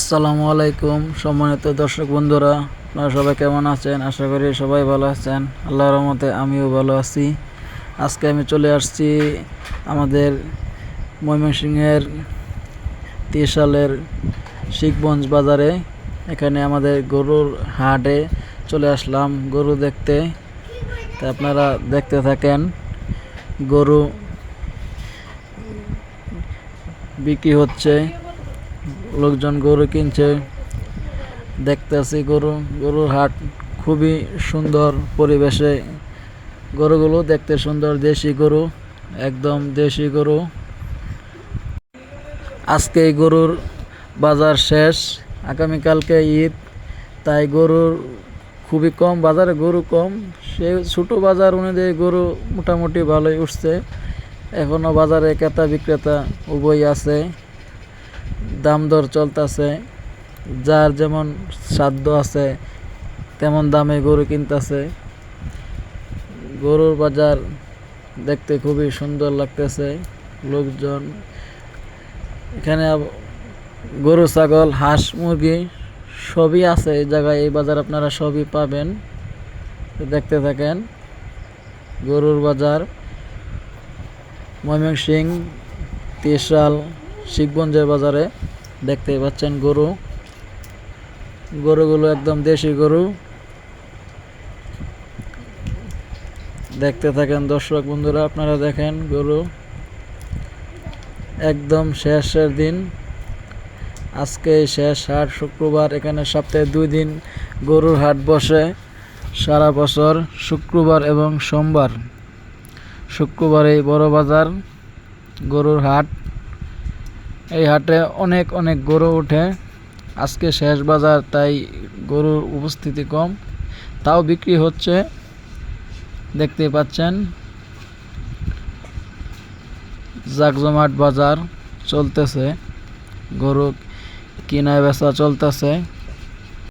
আসসালামু আলাইকুম সম্মানিত দর্শক বন্ধুরা, আপনারা সবাই কেমন আছেন? আশা করি সবাই ভালো আছেন। আল্লাহর রহমতে আমিও ভালো আছি। আজকে আমি চলে আসছি আমাদের ময়মনসিংহের ত্রিশালের শিখগঞ্জ বাজারে। এখানে আমাদের গরুর হাটে চলে আসলাম গরু দেখতে। তা আপনারা দেখতে থাকেন, গরু বিক্রি হচ্ছে। লোকজন গরু কিনছে, দেখতেছি গরু, গরুর হাট খুবই সুন্দর পরিবেশে। গরুগুলো দেখতে সুন্দর, দেশি গরু, একদম দেশি গরু। আজকে গরুর বাজার শেষ, আগামীকালকে ঈদ, তাই গরুর খুবই কম, বাজারে গরু কম। সে ছোটো বাজার অনুযায়ী গরু মোটামুটি ভালোই উঠছে। এখনও বাজারে ক্রেতা বিক্রেতা উভয় আছে। দাম দর চলতেছে, যার যেমন সাধ্য আছে, তেমন দামে গরু কিনতেছে। গরুর বাজার দেখতে খুবই সুন্দর লাগতেছে, লোকজন। এখানে গরু, ছাগল, হাঁস, মুরগি সবই আছে এই জায়গায়, এই বাজার আপনারা সবই পাবেন। দেখতে থাকেন, গরুর বাজার। ময়মনসিং তিশাল শিখগঞ্জের বাজারে। দেখতেই পাচ্ছেন গরু। গরুগুলো একদম দেশি গরু। দেখতে থাকেন দর্শক বন্ধুরা, আপনারা দেখেন গরু। একদম শেষের দিন। আজকে শেষ হাট শুক্রবার, এখানে সপ্তাহে দুই দিন গরুর হাট বসে। সারা বছর শুক্রবার এবং সোমবার। শুক্রবারে বড় বাজার, গরুর হাট। এই হাটে অনেক অনেক গরু ওঠে। আজকে শেষ বাজার, তাই গরুর উপস্থিতি কম। তাও বিক্রি হচ্ছে, দেখতে পাচ্ছেন। জাকজমাট বাজার চলতেছে। গরু কিনা বেচা চলতেছে।